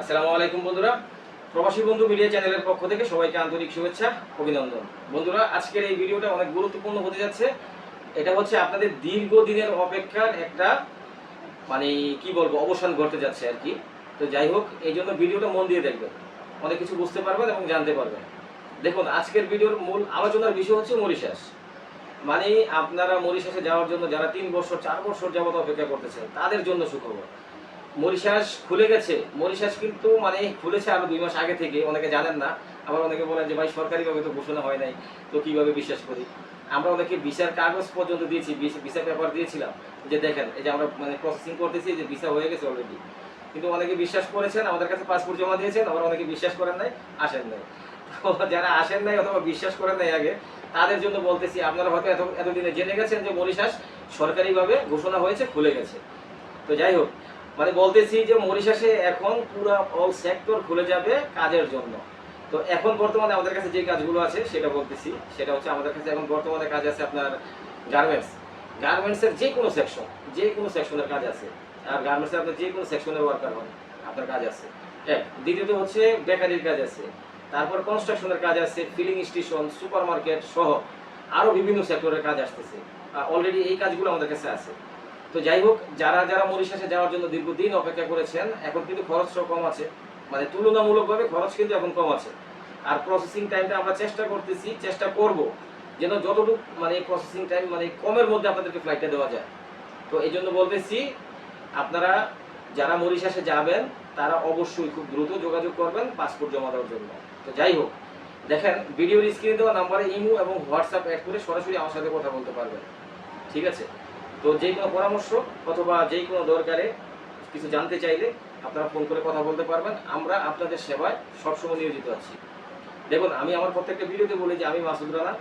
আসসালামু আলাইকুম বন্ধুরা। প্রবাসী বন্ধু মিডিয়া চ্যানেলের পক্ষ থেকে সবাইকে আন্তরিক শুভেচ্ছা, অভিনন্দন। বন্ধুরা, আজকের এই ভিডিওটা অনেক গুরুত্বপূর্ণ হতে যাচ্ছে। এটা হচ্ছে আপনাদের দীর্ঘদিনের অপেক্ষার একটা মানে কি বলব, অবসান ঘটতে যাচ্ছে আর কি। তো যাই হোক, এই জন্য ভিডিওটা মন দিয়ে দেখবেন। অনেক কিছু বুঝতে পারবেন এবং জানতে পারবেন। দেখুন, আজকের ভিডিওর মূল আলোচনার বিষয় হচ্ছে মরিশাস। মানে আপনারা মরিশাসে যাওয়ার জন্য যারা তিন বছর, চার বছর যাবত অপেক্ষা করতেছেন, তাদের জন্য সুখবর। মরিশাস খুলে গেছে। মরিশাস কিন্তু মানে খুলেছে আরও দুই মাস আগে থেকে, অনেকে জানেন না। আবার অনেকে বলেন যে, ভাই, সরকারিভাবে তো ঘোষণা হয় নাই। তো কীভাবে বিশ্বাস করি? আমরা অনেকে ভিসার কাগজ পর্যন্ত দিয়েছি ভিসা পেপার দিয়েছিলাম। যে দেখেন, এই যে আমরা মানে প্রসেসিং করতেছি যে ভিসা হয়ে গেছে অলরেডি কিন্তু অনেকে বিশ্বাস করেছেন, আমাদের কাছে পাসপোর্ট জমা দিয়েছেন, আবার অনেকে বিশ্বাস করেন নাই, আসেন নাই। যারা আসেন নাই অথবা বিশ্বাস করেন নাই আগে, তাদের জন্য বলতেছি, আপনারা হয়তো এত এতদিনে জেনে গেছেন যে মরিশাস সরকারিভাবে ঘোষণা হয়েছে, খুলে গেছে। তো যাই হোক মানে বলতেছি যে মরিশাসে এখন পুরো অল সেক্টর খুলে যাবে কাজের জন্য। তো এখন বর্তমানে আমাদের কাছে যে কাজগুলো আছে, সেটা বলতেছি। সেটা হচ্ছে আমাদের কাছে এখন বর্তমানে কাজ আছে আপনার গার্মেন্টস গার্মেন্টসের যে কোনো সেকশন যে কোনো সেকশনের কাজ আছে। আর গার্মেন্টসের আপনার যে কোনো সেকশনের ওয়ার্কার হন, আপনার কাজ আছে। এক, দ্বিতীয়ত হচ্ছে বেকারির কাজ আছে। তারপর কনস্ট্রাকশনের কাজ আছে ফিলিং স্টেশন সুপার মার্কেট সহ আরও বিভিন্ন সেক্টরের কাজ আসতেছে। অলরেডি এই কাজগুলো আমাদের কাছে আছে। তো যাই হোক, যারা যারা মরিশাসে যাওয়ার জন্য দীর্ঘদিন অপেক্ষা করেছেন, এখন কিন্তু খরচটাও কম আছে। মানে তুলনামূলকভাবে খরচ কিন্তু এখন কম আছে। আর প্রসেসিং টাইমটা আমরা চেষ্টা করতেছি, চেষ্টা করব যেন যতটুকু মানে প্রসেসিং টাইম মানে কমের মধ্যে আপনাদেরকে ফ্লাইটটা দেওয়া যায়। তো এই জন্য বলতেছি, আপনারা যারা মরিশাসে যাবেন, তারা অবশ্যই খুব দ্রুত যোগাযোগ করবেন পাসপোর্ট জমা দেওয়ার জন্য। তো যাই হোক, দেখেন ভিডিওর স্ক্রিনে দেওয়া নাম্বারে ইমো এবং হোয়াটসঅ্যাপ অ্যাড করে সরাসরি আমার সাথে কথা বলতে পারবেন। ঠিক আছে? তো যে কোনো পরামর্শ অথবা যে কোনো দরকারে কিছু জানতে চাইলে আপনারা ফোন করে কথা বলতে পারবেন। আমরা আপনাদের সেবায় সবসময় নিয়োজিত আছি। দেখুন, আমি আমার প্রত্যেকটা ভিডিওতে বলি যে আমি মাসুদ রানা,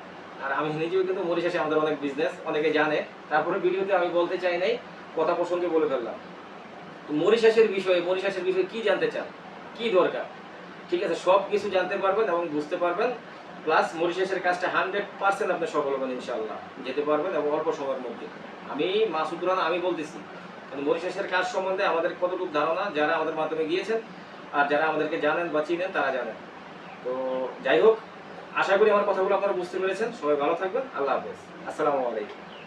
আর আমি নিজেও কিন্তু মরিশাসে আমাদের অনেক বিজনেস অনেকে জানে। তারপরে ভিডিওতে আমি বলতে চাই নাই, কথা প্রসঙ্গে বলে ফেললাম। তো মরিশাসের বিষয়ে মরিশাসের বিষয়ে কি জানতে চান? কি দরকার? ঠিক আছে সব কিছু জানতে পারবেন এবং বুঝতে পারবেন। প্লাস মরিশাসের কাজটা হান্ড্রেড পার্সেন্ট আপনি সফল হবেন ইনশাল্লাহ যেতে পারবেন এবং অল্প সময়ের মধ্যে। আমি মাসুদ রানা, আমি বলতেছি মরিশাসের কাজ সম্বন্ধে আমাদের কতটুকু ধারণা, যারা আমাদের মাধ্যমে গিয়েছেন আর যারা আমাদেরকে জানেন বা চিনেন, তারা জানেন। তো যাই হোক, আশা করি আমার কথাগুলো আপনারা বুঝতে পেরেছেন। সবাই ভালো থাকবেন। আল্লাহ হাফেজ। আসসালামু আলাইকুম।